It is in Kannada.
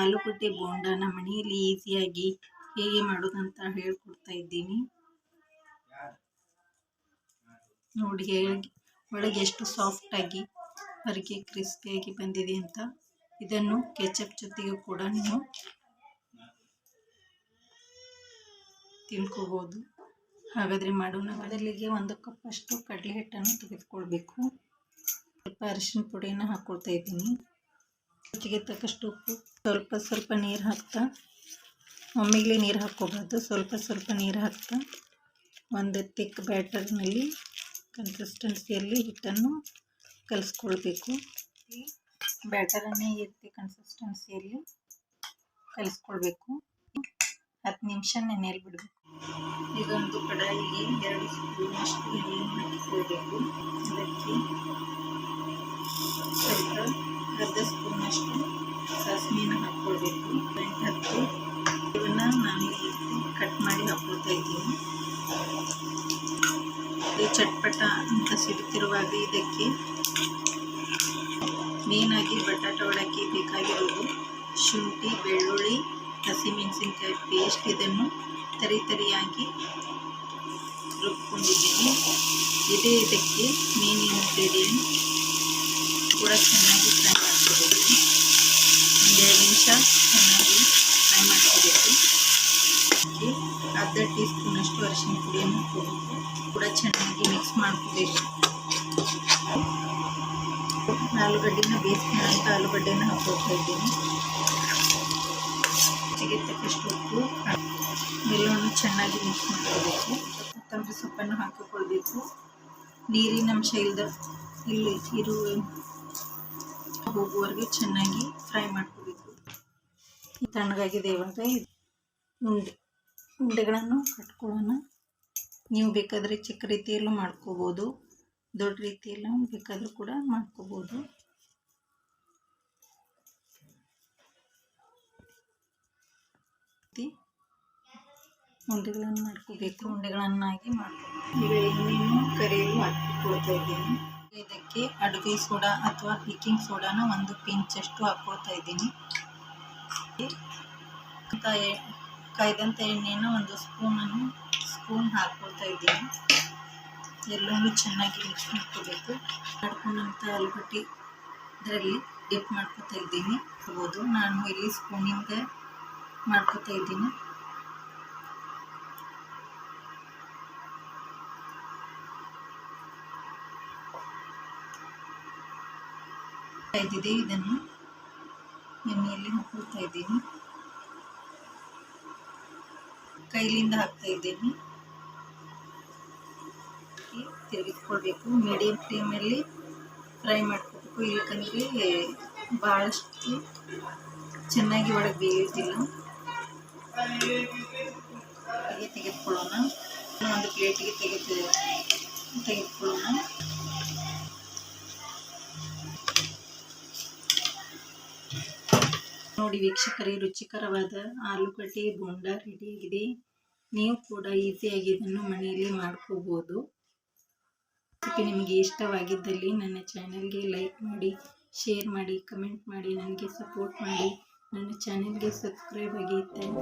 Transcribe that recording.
ಆಲೂಗಡ್ಡೆ ಬೋಂಡನ ಮನೆಯಲ್ಲಿ ಈಸಿಯಾಗಿ ಹೇಗೆ ಮಾಡೋದಂತ ಹೇಳ್ಕೊಡ್ತಾ ಇದ್ದೀನಿ. ನೋಡಿ ಹೇಗೆ, ಒಳಗೆ ಎಷ್ಟು ಸಾಫ್ಟಾಗಿ ಹೊರಗೆ ಕ್ರಿಸ್ಪಿಯಾಗಿ ಬಂದಿದೆ ಅಂತ. ಇದನ್ನು ಕೆಚಪ್ ಜೊತೆಗೆ ಕೂಡ ನೀವು ತಿಳ್ಕೋಬೋದು. ಹಾಗಾದರೆ ಮಾಡೋಣ. ಮೊದಲಿಗೆ ಒಂದು ಕಪ್ಪಷ್ಟು ಕಡಲೆ ಹಿಟ್ಟನ್ನು ತೆಗೆದುಕೊಳ್ಬೇಕು. ಸ್ವಲ್ಪ ಅರಿಶಿನ ಪುಡಿಯನ್ನು ಹಾಕ್ಕೊಳ್ತಾ ಇದ್ದೀನಿ. ರುಚಿಗೆ ತಕ್ಕಷ್ಟು ಉಪ್ಪು. ಸ್ವಲ್ಪ ಸ್ವಲ್ಪ ನೀರು ಹಾಕ್ತಾ ಒಮ್ಮೆಗೆ ನೀರು ಹಾಕ್ಕೋಬಾರ್ದು. ಸ್ವಲ್ಪ ಸ್ವಲ್ಪ ನೀರು ಹಾಕ್ತಾ, ಒಂದು ತಿಕ್ ಬ್ಯಾಟರ್ನಲ್ಲಿ ಕನ್ಸಿಸ್ಟೆನ್ಸಿಯಲ್ಲಿ ಹಿಟ್ಟನ್ನು ಕಲಿಸ್ಕೊಳ್ಬೇಕು. ಬ್ಯಾಟರನ್ನೇ ಎತ್ತಿ ಕನ್ಸಿಸ್ಟೆನ್ಸಿಯಲ್ಲಿ ಕಲಿಸ್ಕೊಳ್ಬೇಕು. ಹತ್ತು ನಿಮಿಷ ನೆನೆಯಲ್ಲಿ ಬಿಡಬೇಕು. ಇದೊಂದು ಕಡಾಯಿಗೆ ಎರಡು ಸ್ಪೂನಷ್ಟು ಎಣ್ಣೆ ಹಾಕಿಕೊಳ್ಬೇಕು. ಅದಕ್ಕೆ ಸ್ವಲ್ಪ ಅರ್ಧ ಸ್ಪೂನಷ್ಟು ಸಾಸಿವೆನ ಹಾಕ್ಕೊಳ್ಬೇಕು. ಹತ್ತು ಇವನ್ನ ನಾನು ಕಟ್ ಮಾಡಿ ಹಾಕ್ಕೊಳ್ತಾ ಇದ್ದೀನಿ. ಇದು ಚಟ್ಪಟ ಅಂತ ಸಿಡುತ್ತಿರುವಾಗ ಇದಕ್ಕೆ ಮೇನಾಗಿ ಬಟಾಟ ಒಳಕ್ಕೆ ಬೇಕಾಗಿರೋದು ಶುಂಠಿ, ಬೆಳ್ಳುಳ್ಳಿ, ಹಸಿಮೆಣಸಿನ್ಕಾಯಿ ಪೇಸ್ಟ್ ಇದನ್ನು ತರಿ ತರಿಯಾಗಿ ರುಬ್ಕೊಂಡಿದ್ದೀನಿ. ಇದೇ ಇದಕ್ಕೆ ಮೇನ್ ಇಂಗ್ರೀಡಿಯೆಂಟ್ ಕೂಡ ಚೆನ್ನಾಗಿ ಫ್ರೈ ಮಾಡ್ಕೋಬೇಕು. ಒಂದೆರಡು ನಿಮಿಷ ಚೆನ್ನಾಗಿ ಫ್ರೈ ಮಾಡ್ಕೋಬೇಕು. ಅರ್ಧ ಟೀ ಸ್ಪೂನಷ್ಟು ಅರಿಶಿನ ಪುಡಿಯನ್ನು ಕೂಡ ಚೆನ್ನಾಗಿ ಮಿಕ್ಸ್ ಮಾಡ್ಕೋಬೇಕು. ಆಲೂಗಡ್ಡೆನ ಬೇಯಿಸ್ಕೊಂಡಂತ ಆಲೂಗಡ್ಡೆನ ಹಾಕೋತಾ ಇದ್ದೀನಿ. ರುಚಿಗೆ ತಕ್ಕಷ್ಟು ಉಪ್ಪು ಎಲ್ಲವನ್ನು ಚೆನ್ನಾಗಿ ಮಿಕ್ಸ್ ಮಾಡ್ಕೋಬೇಕು. ಕೊತ್ತಂಬರಿ ಸೊಪ್ಪನ್ನು ಹಾಕಿಕೊಳ್ಬೇಕು. ನೀರಿನ ಅಂಶ ಇಲ್ಲದ ಇಲ್ಲಿ ಇರು ಹೋಗುವವರೆಗೆ ಚೆನ್ನಾಗಿ ಫ್ರೈ ಮಾಡ್ಕೋಬೇಕು. ತಣ್ಣಗಾಗಿದೆ ಇವಾಗ ಉಂಡೆ, ಉಂಡೆಗಳನ್ನು ಕಟ್ಕೊಳ್ಳೋಣ. ನೀವು ಬೇಕಾದರೆ ಚಿಕ್ಕ ರೀತಿಯಲ್ಲೂ ಮಾಡ್ಕೋಬೋದು, ದೊಡ್ಡ ರೀತಿಯಲ್ಲೂ ಬೇಕಾದರೂ ಕೂಡ ಮಾಡ್ಕೋಬೋದು. ಉಂಡೆಗಳನ್ನು ಮಾಡ್ಕೋಬೇಕು, ಉಂಡೆಗಳನ್ನಾಗಿ ಮಾಡ್ಕೋಬೇಕು. ಈಗ ಎಣ್ಣೆಯನ್ನು ಕರಿಯಲು ಹಾಕಿಕೊಳ್ತಾ ಇದ್ದೀನಿ. ಇದಕ್ಕೆ ಅಡುಗೆ ಸೋಡಾ ಅಥವಾ ಬೇಕಿಂಗ್ ಸೋಡಾನ ಒಂದು ಪಿಂಚಷ್ಟು ಹಾಕೋತಾ ಇದ್ದೀನಿ. ಕಾಯ್ದಂಥ ಎಣ್ಣೆನ ಒಂದು ಸ್ಪೂನನ್ನು, ಸ್ಪೂನ್ ಹಾಕೋತಾ ಇದ್ದೀನಿ. ಎಲ್ಲವೂ ಚೆನ್ನಾಗಿ ಮಿಕ್ಸ್ ಮಾಡ್ಕೋಬೇಕು. ಕಡ್ಕೊಂಡಂಥ ಆಲೂಗಡ್ಡೆ ಇದರಲ್ಲಿ ಡಿಪ್ ಮಾಡ್ಕೋತಾ ಇದ್ದೀನಿ. ನಾನು ಇಲ್ಲಿ ಸ್ಪೂನಿಂದ ಮಾಡ್ಕೋತಾ ಇದ್ದೀನಿ. ಇದ್ದಿದೆ ಇದನ್ನು ಎಣ್ಣೆಯಲ್ಲಿ ಹಾಕೊಳ್ತಾ ಇದ್ದೀನಿ. ಕೈಲಿಂದ ಹಾಕ್ತಾ ಇದ್ದೀನಿ. ತಿರುಗಿಸ್ಕೊಳ್ಬೇಕು ಮೀಡಿಯಂ ಫ್ಲೇಮಲ್ಲಿ ಫ್ರೈ ಮಾಡ್ಕೋಬೇಕು ಯಾಕಂದ್ರೆ ಭಾಳಷ್ಟು ಚೆನ್ನಾಗಿ ಒಳಗೆ ಬೇಯೋದಿಲ್ಲ ಹಾಗೆ ತೆಗೆದುಕೊಳ್ಳೋಣ. ಒಂದು ಪ್ಲೇಟಿಗೆ ತೆಗೆದು ತೆಗೆದುಕೊಳ್ಳೋಣ ನೋಡಿ ವೀಕ್ಷಕರೇ, ರುಚಿಕರವಾದ ಆಲೂಗಡ್ಡೆ, ಬೋಂಡ ರೆಡಿಯಾಗಿದೆ ನೀವು ಕೂಡ ಈಸಿಯಾಗಿ ಇದನ್ನು ಮನೆಯಲ್ಲಿ ಮಾಡ್ಕೋಬೋದು. ರೆಸಿಪಿ ನಿಮಗೆ ಇಷ್ಟವಾಗಿದ್ದಲ್ಲಿ ನನ್ನ ಚಾನಲ್ಗೆ ಲೈಕ್ ಮಾಡಿ ಶೇರ್ ಮಾಡಿ ಕಮೆಂಟ್ ಮಾಡಿ, ನನಗೆ ಸಪೋರ್ಟ್ ಮಾಡಿ. ನನ್ನ ಚಾನೆಲ್ಗೆ ಸಬ್ಸ್ಕ್ರೈಬ್ ಆಗಿ ಥ್ಯಾಂಕ್